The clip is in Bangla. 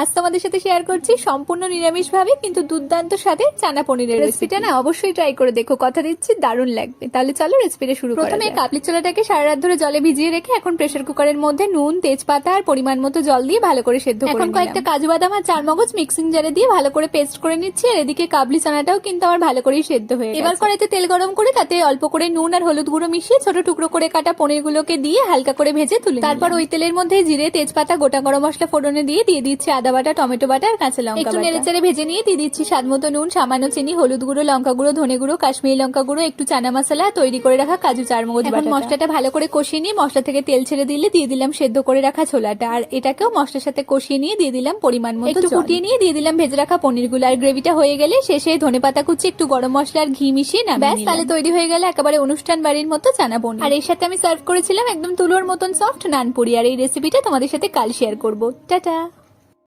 আজ তোমাদের সাথে শেয়ার করছি সম্পূর্ণ নিরামিষ ভাবে কিন্তু দুর্দান্ত স্বাদে চানা পনিরের রেসিপিটা না অবশ্যই ট্রাই করে দেখো কথা দিচ্ছি দারুণ লাগবে। তাহলে চলো রেসিপিটা শুরু করা প্রথমে কাবলি ছোলাটাকে সারা রাত ধরে জলে ভিজিয়ে রেখে এখন প্রেসার কুকারের মধ্যে নুন তেজপাতা আর পরিমাণ মতো জল দিয়ে ভালো করে সেদ্ধ করে এখন কয়েকটা কাজু বাদাম আর চার মগজ মিক্সিং জারে দিয়ে ভালো করে পেস্ট করে নিচ্ছি আর এদিকে কাবলি চানাটাও কিন্তু আমার ভালো করেই সেদ্ধ হয়ে এবার কড়াইতে তেল গরম করে তাতে অল্প করে নুন আর হলুদ গুঁড়ো মিশিয়ে ছোট টুকরো করে কাটা পনির গুলোকে দিয়ে হালকা করে ভেজে তুলে তারপর ওই তেলের মধ্যে জিরে তেজপাতা গোটা গরম মশলা ফোড়নে দিয়ে দিয়ে দিচ্ছি আদা বাটা টমেটো বাটা আর কাঁচা লঙ্কা একটু নেড়েচেড়ে ভেজে নিয়ে দিয়ে দিচ্ছি স্বাদ মতো নুন সামান্য চিনি হলুদ গুঁড়ো লঙ্কা গুঁড়ো ধনে গুঁড়ো কাশ্মীরি লঙ্কা গুঁড়ো একটু চানা মশলা তৈরি করে রাখা কাজু চারমগজ এখন মশলাটা ভালো করে কষিয়ে নিয়ে মশলা থেকে তেল ছেড়ে দিলে দিয়ে দিলাম সেদ্ধ করে রাখা ছোলাটা। আর এটাকেও মশলার সাথে কষিয়ে নিয়ে দিয়ে দিলাম পরিমাণ মতো একটু ফুটিয়ে নিয়ে দিয়ে দিলাম ভেজে রাখা পনিরগুলো। আর গ্রেভিটা হয়ে গেলে শেষে ধনে পাতা কুচি একটু গরম মশলা আর ঘি মিশিয়ে না ব্যাস তাহলে তৈরি হয়ে গেলে একেবারে অনুষ্ঠান বাড়ির মতো চানা পনির। আর এর সাথে আমি সার্ভ করেছিলাম একদম তুলোর মতন সফট নানপুরি। আর এই রেসিপিটা তোমাদের সাথে কাল শেয়ার করব। টাটা!